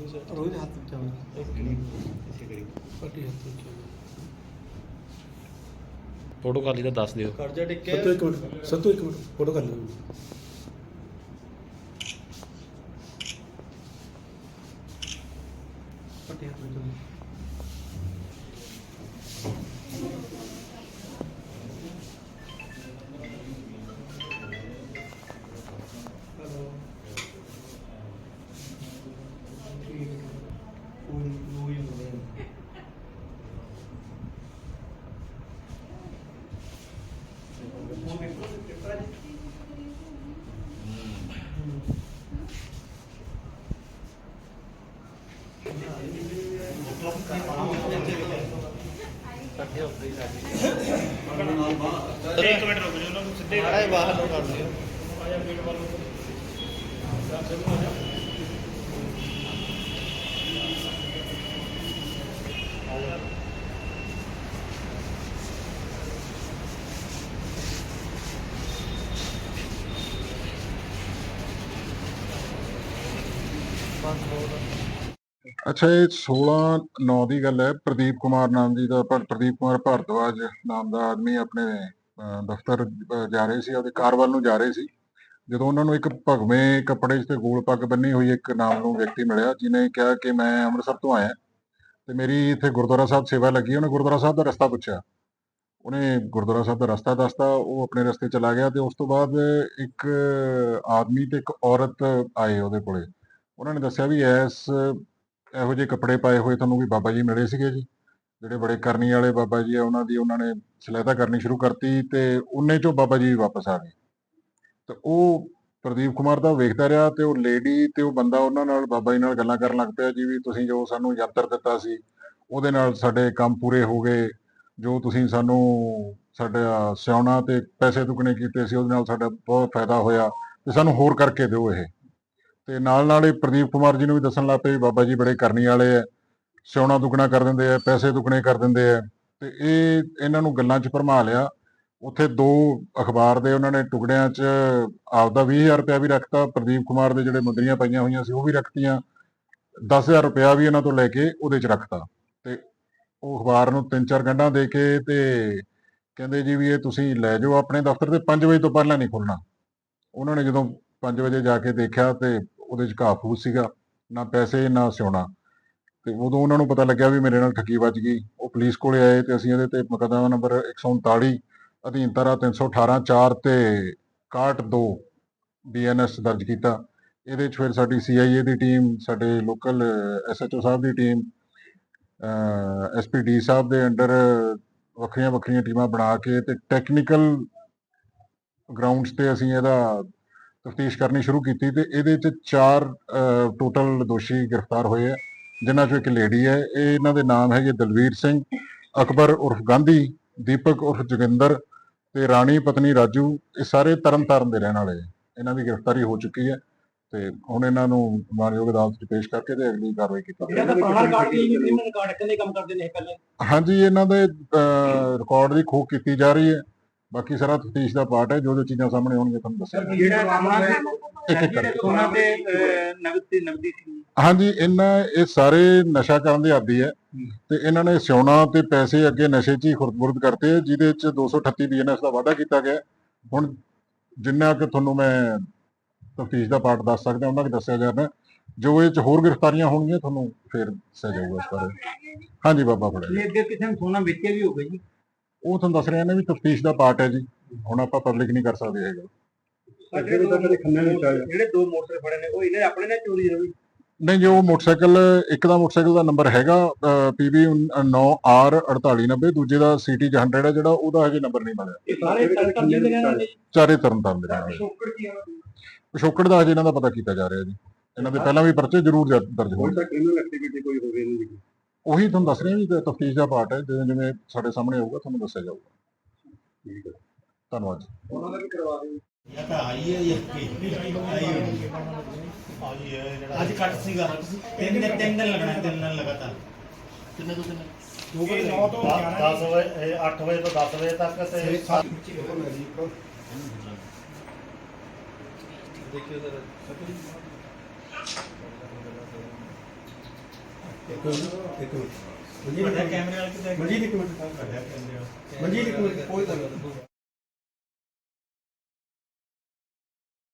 ਰੋਜ਼ ਹੱਥ ਵਿੱਚ ਆਉਂਦਾ। ਪੱਟੀ ਹੱਥ ਵਿੱਚ ਆਉਂਦਾ। ਫੋਟੋ ਕਰ ਲਈ ਤਾਂ ਦੱਸ ਦਿਓ। ਖਰਚਾ ਟਿੱਕੇ ਸੱਤੂ ਇੱਕ ਮਿੰਟ ਸੱਤੂ ਇੱਕ ਮਿੰਟ ਫੋਟੋ ਕਰ ਲਓ ਪੱਟੀ ਹੱਥ ਵਿੱਚ ਇੱਕ ਮਿੰਟ ਰੁਕ ਜਾਓ ਉਹਨਾਂ ਨੂੰ ਸਿੱਧੇ ਆਏ ਬਾਹਰ ਨੂੰ ਕਰ ਦਿਓ ਆਇਆ ਗੇਟ ਵੱਲ ਨੂੰ। ਅੱਛਾ, ਇਹ 16 9 ਦੀ ਗੱਲ ਹੈ। ਪ੍ਰਦੀਪ ਕੁਮਾਰ ਨਾਮ ਜੀ ਦਾ ਪਰ- ਪ੍ਰਦੀਪ ਕੁਮਾਰ ਭਾਰਦਵਾਜ ਨਾਮ ਦਾ ਆਦਮੀ ਆਪਣੇ ਦਫ਼ਤਰ ਜਾ ਰਹੇ ਸੀ, ਉਹਦੇ ਕਾਰ ਵੱਲ ਨੂੰ ਜਾ ਰਹੇ ਸੀ। ਜਦੋਂ ਉਹਨਾਂ ਨੂੰ ਇੱਕ ਭਗਵੇਂ ਕੱਪੜੇ 'ਚ ਤੇ ਗੋਲ ਪੱਗ ਬੰਨੀ ਹੋਈ ਇੱਕ ਨਾਮ ਨੂੰ ਵਿਅਕਤੀ ਮਿਲਿਆ ਜਿਨੇ ਕਿਹਾ ਕਿ ਮੈਂ ਅੰਮ੍ਰਿਤਸਰ ਤੋਂ ਆਇਆ। ਤੇ ਮੇਰੀ ਇੱਥੇ ਗੁਰਦੁਆਰਾ ਸਾਹਿਬ ਸੇਵਾ ਲੱਗੀ, ਉਹਨੇ ਗੁਰਦੁਆਰਾ ਸਾਹਿਬ ਦਾ ਰਸਤਾ ਪੁੱਛਿਆ। ਉਹਨੇ ਗੁਰਦੁਆਰਾ ਸਾਹਿਬ ਦਾ ਰਸਤਾ ਦੱਸਤਾ, ਉਹ ਆਪਣੇ ਰਸਤੇ ਚਲਾ ਗਿਆ ਤੇ ਉਸ ਤੋਂ ਬਾਅਦ ਇੱਕ ਆਦਮੀ ਤੇ ਇੱਕ ਔਰਤ ਆਏ ਉਹਦੇ ਕੋਲੇ। ਉਹਨਾਂ ਨੇ ਦੱਸਿਆ ਵੀ ਐਸ ਇਹੋ ਜਿਹੇ ਕੱਪੜੇ ਪਾਏ ਹੋਏ ਤੁਹਾਨੂੰ ਵੀ ਬਾਬਾ ਜੀ ਮਿਲੇ ਸੀਗੇ ਜੀ। ਜਿਹੜੇ ਬੜੇ ਕਰਨੀ ਵਾਲੇ ਬਾਬਾ ਜੀ ਆ, ਉਹਨਾਂ ਦੀ ਉਹਨਾਂ ਨੇ ਸਲਾਹਤਾ ਕਰਨੀ ਸ਼ੁਰੂ ਕਰਤੀ ਤੇ ਉਹਨੇ ਚੋਂ ਬਾਬਾ ਜੀ ਵਾਪਸ ਆ ਗਏ। ਤੇ ਉਹ ਪ੍ਰਦੀਪ ਕੁਮਾਰ ਦਾ ਵੇਖਦਾ ਰਿਹਾ ਤੇ ਉਹ ਲੇਡੀ ਤੇ ਉਹ ਬੰਦਾ ਉਹਨਾਂ ਨਾਲ ਬਾਬਾ ਜੀ ਨਾਲ ਗੱਲਾਂ ਕਰਨ ਲੱਗ ਪਿਆ ਜੀ ਵੀ ਤੁਸੀਂ ਜੋ ਸਾਨੂੰ ਯੰਤਰ ਦਿੱਤਾ ਸੀ, ਉਹਦੇ ਨਾਲ ਸਾਡੇ ਕੰਮ ਪੂਰੇ ਹੋ ਗਏ। ਜੋ ਤੁਸੀਂ ਸਾਨੂੰ ਸਾਡਾ ਸਿਆਉਣਾ ਤੇ ਪੈਸੇ ਦੁੱਗਣੇ ਕੀਤੇ ਸੀ, ਉਹਦੇ ਨਾਲ ਸਾਡਾ ਬਹੁਤ ਫਾਇਦਾ ਹੋਇਆ ਤੇ ਸਾਨੂੰ ਹੋਰ ਕਰਕੇ ਦਿਓ ਇਹ। ਤੇ ਨਾਲ ਨਾਲ ਇਹ ਪ੍ਰਦੀਪ ਕੁਮਾਰ ਜੀ ਨੂੰ ਵੀ ਦੱਸਣ ਲੱਗ ਪਏ ਬਾਬਾ ਜੀ ਬੜੇ ਕਰਨੀ ਵਾਲੇ ਆ ਸਿਆਉਣਾ ਦੁੱਗਣਾ ਕਰ ਦਿੰਦੇ ਆ, ਪੈਸੇ ਦੁੱਗਣੇ ਕਰ ਦਿੰਦੇ ਆ, ਤੇ ਇਹ ਇਹਨਾਂ ਨੂੰ ਗੱਲਾਂ 'ਚ ਭਰਮਾ ਲਿਆ। ਉੱਥੇ ਦੋ ਅਖਬਾਰ ਦੇ ਉਹਨਾਂ ਨੇ ਟੁਕੜਿਆਂ 'ਚ ਆਪਦਾ 20000 ਰੁਪਇਆ ਵੀ ਰੱਖਤਾ, ਪ੍ਰਦੀਪ ਕੁਮਾਰ ਦੇ ਜਿਹੜੇ ਮੁੰਦਰੀਆਂ ਪਈਆਂ ਹੋਈਆਂ ਸੀ ਉਹ ਵੀ ਰੱਖਤੀਆਂ 10000 ਰੁਪਇਆ ਵੀ ਇਹਨਾਂ ਤੋਂ ਲੈ ਕੇ ਉਹਦੇ 'ਚ ਰੱਖਤਾ। ਤੇ ਉਹ ਅਖਬਾਰ ਨੂੰ ਤਿੰਨ ਚਾਰ ਗੰਢਾਂ ਦੇ ਕੇ ਤੇ ਕਹਿੰਦੇ ਜੀ ਵੀ ਇਹ ਤੁਸੀਂ ਲੈ ਜਾਓ ਆਪਣੇ ਦਫ਼ਤਰ ਤੇ 5 ਵਜੇ ਤੋਂ ਪਹਿਲਾਂ ਨਹੀਂ ਖੁੱਲਣਾ। ਉਹਨਾਂ ਨੇ ਜਦੋਂ 5 ਵਜੇ ਜਾ ਕੇ ਦੇਖਿਆ ਤੇ ਉਹਦੇ 'ਚ ਘਾਹ ਫੂਸ ਸੀਗਾ, ਨਾ ਪੈਸੇ, ਨਾ ਸਿਉਣਾ। ਤੇ ਉਦੋਂ ਉਹਨਾਂ ਨੂੰ ਪਤਾ ਲੱਗਿਆ ਵੀ ਮੇਰੇ ਨਾਲ ਠੱਗੀ ਵੱਜ ਗਈ। ਉਹ ਪੁਲਿਸ ਕੋਲੇ ਆਏ ਤੇ ਅਸੀਂ ਇਹਦੇ ਤੇ ਮੁਕੱਦਮਾ ਨੰਬਰ 139 ਅਧੀਨ ਧਾਰਾ 318 4 ਤੇ 62 ਬੀਐਨਐਸ ਦਰਜ ਕੀਤਾ। ਇਹਦੇ 'ਚ ਫਿਰ ਸਾਡੀ ਸੀਆਈਏ ਦੀ ਟੀਮ, ਸਾਡੇ ਲੋਕਲ ਐਸਐਚਓ ਸਾਹਿਬ ਦੀ ਟੀਮ ਐਸਪੀਡੀ ਸਾਹਿਬ ਦੇ ਅੰਡਰ ਵੱਖਰੀਆਂ ਵੱਖਰੀਆਂ ਟੀਮਾਂ ਬਣਾ ਕੇ ਤੇ ਟੈਕਨੀਕਲ ਗਰਾਊਂਡਸ ਤੇ ਅਸੀਂ ਇਹਦਾ ਤਫਤੀਸ਼ ਕਰਨੀ ਸ਼ੁਰੂ ਕੀਤੀ ਤੇ ਇਹਦੇ 'ਚ ਚਾਰ ਟੋਟਲ ਦੋਸ਼ੀ ਗ੍ਰਿਫਤਾਰ ਹੋਏ ਆ ਜਿਨ੍ਹਾਂ 'ਚੋਂ ਇੱਕ ਲੇਡੀ ਹੈ ਇਹ ਇਹਨਾਂ ਦੇ ਨਾਮ ਹੈਗੇ ਦਲਵੀਰ ਸਿੰਘ ਅਕਬਰ ਉਰਫ ਗਾਂਧੀ ਦੀਪਕ ਉਰਫ ਜੋਗਿੰਦਰ ਤੇ ਰਾਣੀ ਪਤਨੀ ਰਾਜੂ ਇਹ ਸਾਰੇ ਤਰਨ ਤਾਰਨ ਦੇ ਰਹਿਣ ਵਾਲੇ ਇਹਨਾਂ ਦੀ ਗ੍ਰਿਫਤਾਰੀ ਹੋ ਚੁੱਕੀ ਹੈ ਤੇ ਹੁਣ ਇਹਨਾਂ ਨੂੰ ਮਾਨਯੋਗ ਅਦਾਲਤ 'ਚ ਪੇਸ਼ ਕਰਕੇ ਤੇ ਅਗਲੀ ਕਾਰਵਾਈ ਕੀਤੀ ਜਾਵੇਗੀ। ਹਾਂਜੀ ਇਹਨਾਂ ਦੇ ਰਿਕਾਰਡ ਦੀ ਖੋਖ ਕੀਤੀ ਜਾ ਰਹੀ ਹੈ। ਬਾਕੀ ਸਾਰਾ ਤਫਤੀਸ਼ ਦਾ ਪਾਰਟ ਹੈ ਜੋ ਜੋ ਚੀਜ਼ਾਂ ਸਾਹਮਣੇ ਆਉਣਗੀਆਂ ਤੁਹਾਨੂੰ ਦੱਸਿਆ ਜਿਹੜਾ ਮਾਮਲਾ ਹੈ ਇੱਕ ਇੱਕ ਕਰਕੇ। ਸੋਨਾ ਤੇ ਨਗਦ ਤੇ ਨਗਦੀ ਸੀ ਹਾਂਜੀ ਇਹਨਾਂ ਇਹ ਸਾਰੇ ਨਸ਼ਾ ਕਰਨ ਦੇ ਆਦੀ ਹੈ ਤੇ ਇਹਨਾਂ ਨੇ ਸਿਉਣਾ ਤੇ ਪੈਸੇ ਅੱਗੇ ਨਸ਼ੇ 'ਚ ਹੀ ਖੁਰਦਬੁਰਦ ਕਰਤੇ ਆ, ਜਿਹਦੇ 'ਚ 238 ਬੀਐਨਐਸ ਦਾ ਵਾਅਦਾ ਕੀਤਾ ਗਿਆ। ਹੈ। ਹੁਣ ਜਿੰਨਾ ਕਿ ਤੁਹਾਨੂੰ ਮੈਂ ਤਫਤੀਸ਼ ਦਾ ਪਾਰਟ ਦੱਸ ਸਕਦਾ ਉਹਨਾਂ ਕਿ ਦੱਸਿਆ ਜਾਣਾ ਜੋ ਇਹ 'ਚ ਹੋਰ ਗ੍ਰਿਫਤਾਰੀਆਂ ਹੋਣਗੀਆਂ ਤੁਹਾਨੂੰ ਫਿਰ ਦੱਸਿਆ ਜਾਊਗਾ ਇਸ ਬਾਰੇ। ਹਾਂਜੀ ਬਾਬਾ ਫੜਿਆ ਇਹ ਅੱਗੇ ਕਿਸੇ ਨੂੰ ਸੋਨਾ ਵੇਚਿਆ ਵੀ ਹੋਵੇ ਜੀ। ਉਹ ਤੁਹਾਨੂੰ ਦੱਸ ਰਿਹਾ ਨੇ ਵੀ ਤਫਤੀਸ਼ ਦਾ ਪਾਰਟ ਹੈ ਜੀ। ਹੁਣ ਆਪਾਂ ਪਬਲਿਕ ਨਹੀਂ ਕਰ ਸਕਦੇ ਹੈਗੇ। ਜਿਹੜੇ ਦੋ ਮੋਟਰਸਾਈਕਲ ਫੜੇ ਨੇ ਉਹ ਇਹਨੇ ਆਪਣੇ ਨੇ ਚੋਰੀ ਹੋਈ? ਨਹੀਂ ਜੋ ਮੋਟਰਸਾਈਕਲ ਇੱਕ ਦਾ ਮੋਟਰਸਾਈਕਲ ਦਾ ਨੰਬਰ ਹੈਗਾ PB 9R4890 ਦੂਜੇ ਦਾ CT 100 ਹੈ ਜਿਹੜਾ ਉਹਦਾ ਹਜੇ ਨੰਬਰ ਨਹੀਂ ਮਿਲਿਆ। ਸਾਰੇ ਦੇ ਰਹਿਣ ਵਾਲੇ ਚਾਰੇ ਤਰਨ ਤਾਰਨ ਦੇ ਰਹਿਣ ਵਾਲੇ ਸ਼ੋਕੜ ਕੀ ਆ? ਪਿਛੋਕੜ ਦਾ ਹਜੇ ਇਹਨਾਂ ਦਾ ਪਤਾ ਕੀਤਾ ਜਾ ਰਿਹਾ ਜੀ। ਇਹਨਾਂ ਦੇ ਪਹਿਲਾਂ ਵੀ ਪਰਚੇ ਜ਼ਰੂਰ ਦਰਜ ਹੋਣ ਕ੍ਰਿਮੀਨਲ ਐਕਟੀਵਿਟੀ ਕੋਈ ਹੋਵੇ ਨਹੀਂ। ਉਹੀ ਤੁਹਾਨੂੰ ਦੱਸ ਰਿਹਾ ਵੀ ਤਫਤੀਸ਼ ਦਾ ਪਾਰਟ ਹੈ ਜਿਵੇਂ ਜਿਵੇਂ ਸਾਡੇ ਸਾਹਮਣੇ ਆਊਗਾ ਤੁਹਾਨੂੰ ਦੱਸਿਆ ਜਾਊਗਾ। ਠੀਕ ਹੈ। ਧੰਨਵਾਦ ਜੀ। ਉਹਨਾਂ ਦਾ ਵੀ ਕਰਵਾ ਦਿਓ। ਜਾਂ ਤਾਂ ਆਈ ਹੈ ਜਾਂ ਕੀ ਆਈ ਹੋਣੀ ਅੱਜ ਕੱਟ ਸੀਗਾ। ਤਿੰਨ ਦਿਨ ਤਿੰਨ ਦਿਨ ਲੱਗਣਾ ਤਿੰਨ ਦਿਨ ਲਗਾਤਾਰ। ਕਿੰਨੇ ਤੋਂ ਕਿੰਨੇ? ਦੋ ਵਜੇ 9 ਤੋਂ 10 ਵਜੇ। 8 ਵਜੇ ਤੋਂ 10 ਵਜੇ ਤੱਕ ਤੇ ਦੇਖਿਓ ਜ਼ਰਾ। ਇੱਕ ਮਿੰਟ ਇੱਕ ਮਿੰਟ। ਵੱਡਾ ਕੈਮਰੇ ਵਾਲਾ ਕਿਤੇ ਮਨਜੀਤ ਇੱਕ ਮਿੰਟ। ਮਨਜੀਤ ਇੱਕ ਮਿੰਟ ਕੋਈ ਨਹੀਂ।